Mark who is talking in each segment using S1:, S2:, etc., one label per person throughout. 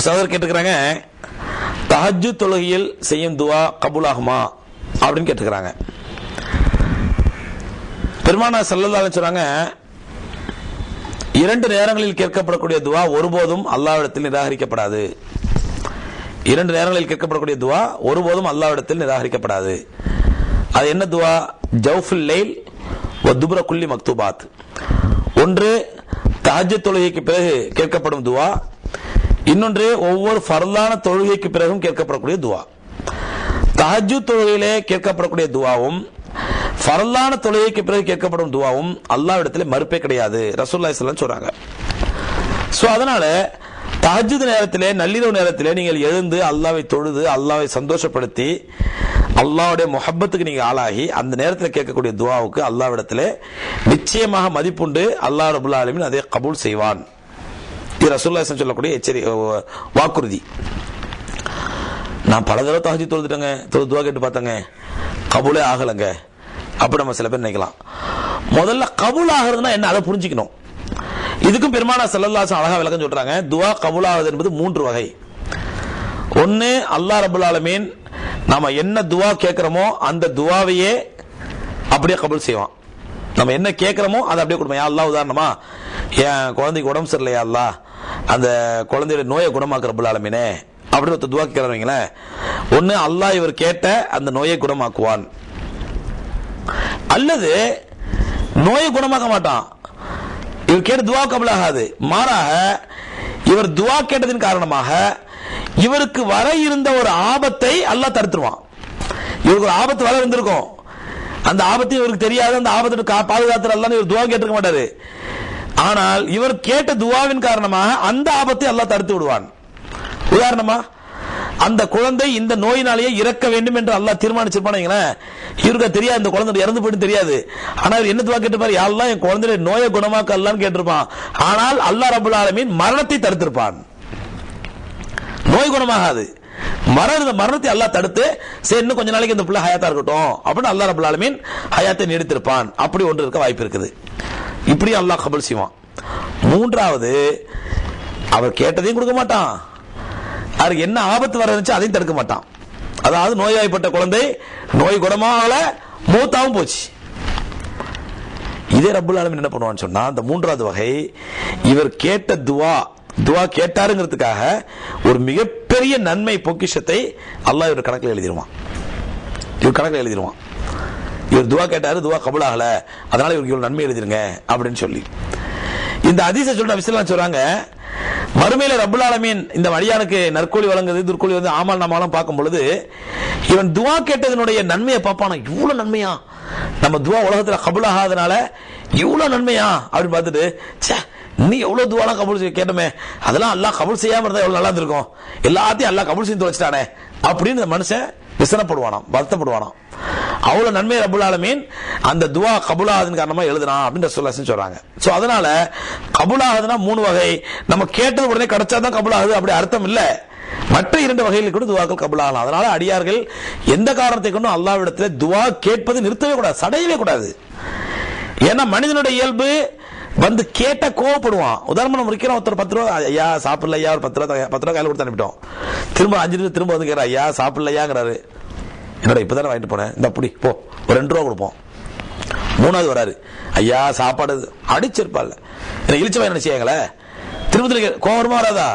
S1: ஒரு சகோதரர் கேட்டுக்கிறாங்க தஹஜு தொழுகையில் செய்யும் துவா கபூலாகுமா? அப்படின்னு கேட்டுக்கிறாங்க. பெருமானா சல்லல்லாஹு சொல்றாங்க இரண்டு நேரங்களில் கேட்கப்படக்கூடிய துவா ஒருபோதும் அல்லாவிடத்தில் நிராகரிக்கப்படாது. இரண்டு நேரங்களில் கேட்கப்படக்கூடிய துவா ஒருபோதும் அல்லாவிடத்தில் நிராகரிக்கப்படாது. அது என்ன துவா? ஜவுஃபுல் லைல் துபுர குல்லி மக்தூபாத். ஒன்று தஹஜ்ஜு தொழுகைக்கு பிறகு கேட்கப்படும் துவா இன்னொன்று ஒவ்வொரு ஃபர்லான தொழுகைக்கு பிறகும் கேட்கப்படக்கூடிய துவா. தஹஜு தொழுகையிலே கேட்கப்படக்கூடிய துவாவும் ஃபரலான தொழுகைக்கு பிறகு கேட்கப்படும் துவாவும் அல்லாவிடத்தில் மறுப்பே கிடையாது. ரசூல்லா இஸ்லாம் சொல்றாங்க. ஸோ அதனால தஹஜுத் நேரத்திலே நள்ளிரவு நேரத்திலே நீங்கள் எழுந்து அல்லாவை தொழுது அல்லாவை சந்தோஷப்படுத்தி அல்லாவுடைய முஹப்பத்துக்கு நீங்கள் ஆளாகி அந்த நேரத்தில் கேட்கக்கூடிய துவாவுக்கு அல்லாவிடத்திலே நிச்சயமாக மதிப்புண்டு. அல்லாஹ் ரபுல் அதை கபூல் செய்வான். இது ரசூல்லா சொல்லக்கூடிய எச்சரி வாக்குறுதி. நான் பல தடவை தகஜி தொழுதுட்டேங்க. தொழுதுவா கேட்டு பார்த்தேங்க கபூலே ஆகலைங்க. அப்படி நம்ம சில பேர் நினைக்கலாம். முதல்ல கபூல் ஆகிறதுனா என்ன? அதை புரிஞ்சுக்கணும். இதுக்கும் பெருமானா செல்லல்லாசம் அழகா விளக்கம் சொல்றாங்க. துவா கபூல் ஆகுது என்பது மூன்று வகை. ஒன்று அல்லாஹ் ரபுல் ஆலமீன் நம்ம என்ன துவா கேட்குறோமோ அந்த துவாவையே அப்படியே கபூல் செய்வான். நம்ம என்ன கேட்குறோமோ அதை அப்படியே கொடுப்போம். யா அல்லா உதாரணமா என் குழந்தைக்கு உடம்பு சரியில்லையா அல்லா அந்த குழந்தையோட நோயை குணமாக்குற ரபுல் அப்படின்னு ஒருத்தர் துவா கேட்கிறவங்களேன் ஒன்று அல்லாஹ் இவர் கேட்ட அந்த நோயை குணமாக்குவான். அல்லது நோயை குணமாக்க மாட்டான். இவர் கேட்டு துவா கபலாகாது. மாறாக இவர் துவா கேட்டதின் காரணமாக இவருக்கு வர இருந்த ஒரு ஆபத்தை அல்லாஹ் தடுத்துருவான். இவருக்கு ஒரு ஆபத்து வர இருந்திருக்கும். அந்த ஆபத்தையும் இவருக்கு தெரியாது. அந்த ஆபத்தை கா- பாதுகாத்து அல்லாஹ் இவர் துவா கேட்டிருக்க மாட்டாரு. ஆனால் இவர் கேட்ட துவாவின் காரணமாக அந்த ஆபத்தை அல்லாஹ் தடுத்து விடுவான். உதாரணமா அந்த குழந்தை இந்த நோயினாலேயே இறக்க வேண்டும் என்று அல்லாஹ் தீர்மானிச்சிருப்பானீங்களே இவருக்கு தெரியாது இந்த குழந்தை இறந்து போயிட்டு தெரியாது. ஆனா இவர் என்ன துவா கேட்டுப்பாரு யாரெல்லாம் என் குழந்தைய நோயை குணமாக்கலாம்னு கேட்டிருப்பான். ஆனால் அல்லாஹ் ரபுல் ஆலமீன் மரணத்தை தடுத்திருப்பான். நோய் குணமாகாது. மரண மரணத்தை அல்லாஹ் தடுத்து சரி இன்னும் கொஞ்ச நாளைக்கு இந்த பிள்ளை ஹயாத்தா இருக்கட்டும் அப்படின்னு அல்லாஹ் ரபுல் ஆலமீன் ஹயாத்தை நீடித்திருப்பான். அப்படி ஒன்று இருக்க வாய்ப்பு இருக்குது. இப்படி அல்லாஹ் கபல் செய்வான். மூன்றாவது அவர் கேட்டதையும் கொடுக்க மாட்டான். அவருக்கு என்ன ஆபத்து வர இருந்துச்சு அதையும் தடுக்க மாட்டான். அதாவது நோய்வாய்ப்பட்ட குழந்தை நோய் குணமாகல மூத்தாவும் போச்சு. இதே ரப்புல் ஆலமீன் என்ன பண்ணுவான்னு சொன்னா அந்த மூன்றாவது வகை இவர் கேட்ட துவா துவா கேட்டாருங்கிறதுக்காக ஒரு மிகப்பெரிய நன்மை பொக்கிஷத்தை அல்லாஹ் இவர் கணக்கில் எழுதிடுவான் இவர் கணக்கில் எழுதிடுவான் இவர் துவா கேட்டாரு துவா கபுல் ஆகல அதனால இவருக்கு இவ்வளவு நன்மை எழுதிருங்க அப்படின்னு சொல்லி. இந்த அதிச சொல்ற விஷயம் சொல்றாங்க மறுமையில ரபுல் ஆலமீன் இந்த வழியானுக்கு நற்கூலி வழங்குது துர்கூலி வந்து ஆமால் நாமாலும் பார்க்கும் பொழுது இவன் துவா கேட்டதனுடைய நன்மையை பார்ப்பானா? இவ்வளவு நன்மையா? நம்ம துவா உலகத்துல கபுல் ஆகாதனால இவ்வளவு நன்மையா? அப்படின்னு பார்த்துட்டு ச்சே நீ எவ்வளவு துவாலாம் கபூல் செய்ய கேட்டமே அதெல்லாம் எல்லாம் கபூல் செய்யாம இருந்தா எவ்வளவு நல்லா இருந்திருக்கும் எல்லாத்தையும் எல்லாம் கபூல் செய்து வச்சுட்டானே அப்படின்னு இந்த மனுஷன் விசனப்படுவானாம் வருத்தப்படுவானாம். அவ்வளவு நன்மை ரபுல் அந்த துவா கபுலாதன் காரணமா எழுதுனான் அப்படின்னு ரசூலுல்லாஹி சொல்றாங்க. சோ அதனால கபுலாகுதுன்னா மூணு வகை. நம்ம கேட்டது உடனே கிடைச்சாதான் கபுலாகுது அப்படி அர்த்தம் இல்ல. மற்ற இரண்டு வகையில் கூட துவாக்கள் கபுலாகலாம். அதனால அடியார்கள் எந்த காரணத்தை கொண்டும் அல்லாவிடத்தில் துவா கேட்பது நிறுத்தவே கூடாது சடையவே கூடாது. ஏன்னா மனிதனுடைய இயல்பு வந்து கேட்ட கோவப்படுவான். உதாரணம் நம்ம இருக்கிறோம் ஒருத்தர் பத்து ரூபா ஐயா சாப்பிடல ஐயா ஒரு பத்து ரூபா பத்து ரூபா கையில் கொடுத்து அனுப்பிட்டோம். திரும்ப அஞ்சு நிமிஷம் திரும்ப வந்து கேட்கிறார் ஐயா சாப்பிடலையாங்கிறாரு. என்னடா இப்பதானே வாங்கிட்டு போனேன்? இந்த அப்படி போ. ஒரு ரெண்டு ரூபா கொடுப்போம். மூணாவது வராரு. ஐயா சாப்பாடு அடிச்சிருப்பாள் எனக்கு இழிச்சவா என்ன செய்யாங்களே திரும்பத்தில் கோபமா வராதா?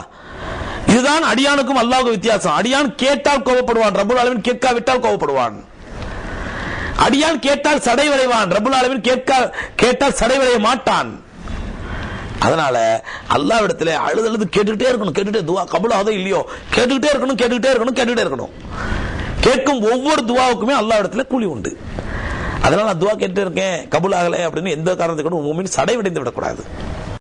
S1: இதுதான் அடியானுக்கும் அல்லாவுக்கும் வித்தியாசம். அடியான் கேட்டால் கோபப்படுவான் ரபுல் அளவின் கேட்காவிட்டால் கோபப்படுவான் அடியான் கேட்டால் சடை விளைவான் ரபுல் அளவின் கேட்கா கேட்டால் சடை விளைய மாட்டான். அதனால அல்லாவிடத்துல அழுது அழுது கேட்டுக்கிட்டே இருக்கணும். கேட்டுட்டே துவா கபுலாவதோ இல்லையோ கேட்டுக்கிட்டே இருக்கணும் கேட்டுக்கிட்டே இருக்கணும் கேட்டுக்கிட்டே இருக்கணும். கேட்கும் ஒவ்வொரு துவாவுக்குமே அல்லாவிடத்துல கூலி உண்டு. அதனால நான் துவா கேட்டு இருக்கேன் கபுல் ஆகலை அப்படின்னு எந்த காரணத்தை கூட உண்மையின் சடைவடைந்து விடக்கூடாது.